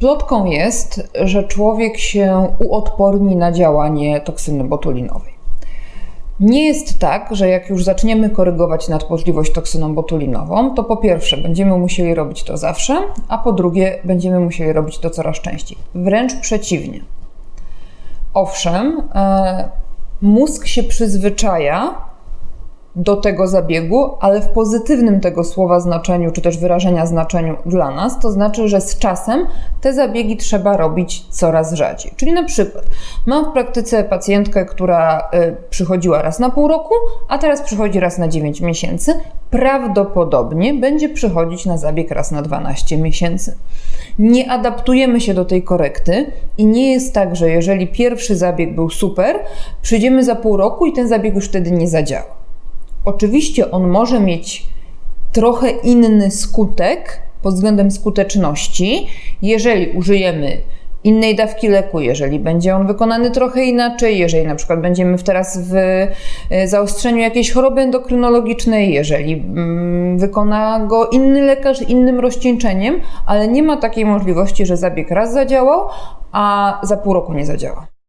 Plotką jest, że człowiek się uodporni na działanie toksyny botulinowej. Nie jest tak, że jak już zaczniemy korygować nadpłoźliwość toksyną botulinową, to po pierwsze będziemy musieli robić to zawsze, a po drugie będziemy musieli robić to coraz częściej. Wręcz przeciwnie. Owszem, e, mózg się przyzwyczaja do tego zabiegu, ale w pozytywnym tego słowa znaczeniu, czy też wyrażenia znaczeniu dla nas, to znaczy, że z czasem te zabiegi trzeba robić coraz rzadziej. Czyli na przykład mam w praktyce pacjentkę, która y, przychodziła raz na pół roku, a teraz przychodzi raz na 9 miesięcy. Prawdopodobnie będzie przychodzić na zabieg raz na 12 miesięcy. Nie adaptujemy się do tej korekty i nie jest tak, że jeżeli pierwszy zabieg był super, przyjdziemy za pół roku i ten zabieg już wtedy nie zadziała. Oczywiście on może mieć trochę inny skutek pod względem skuteczności, jeżeli użyjemy innej dawki leku, jeżeli będzie on wykonany trochę inaczej, jeżeli na przykład będziemy teraz w e, zaostrzeniu jakiejś choroby endokrynologicznej, jeżeli mm, wykona go inny lekarz innym rozcieńczeniem, ale nie ma takiej możliwości, że zabieg raz zadziałał, a za pół roku nie zadziała.